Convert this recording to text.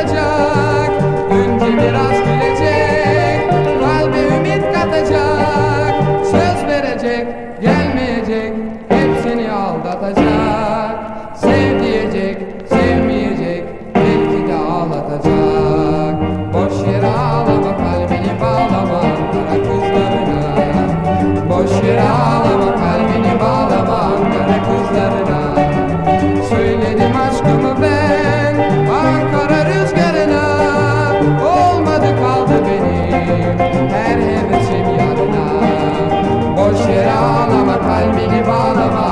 Önce biraz gülecek Kalbe ümit katacak. Söz verecek gelmeyecek. Hepsini aldatacak. Sev sevmeyecek. Belki de ağlatacak. Boş yere ağlama kalbini bağlama. Kara kızlarına. Boş yere ağlama kalbini bağlama. Kara kızlarına. Söyledim aşkımı ben. Ay mini bağlama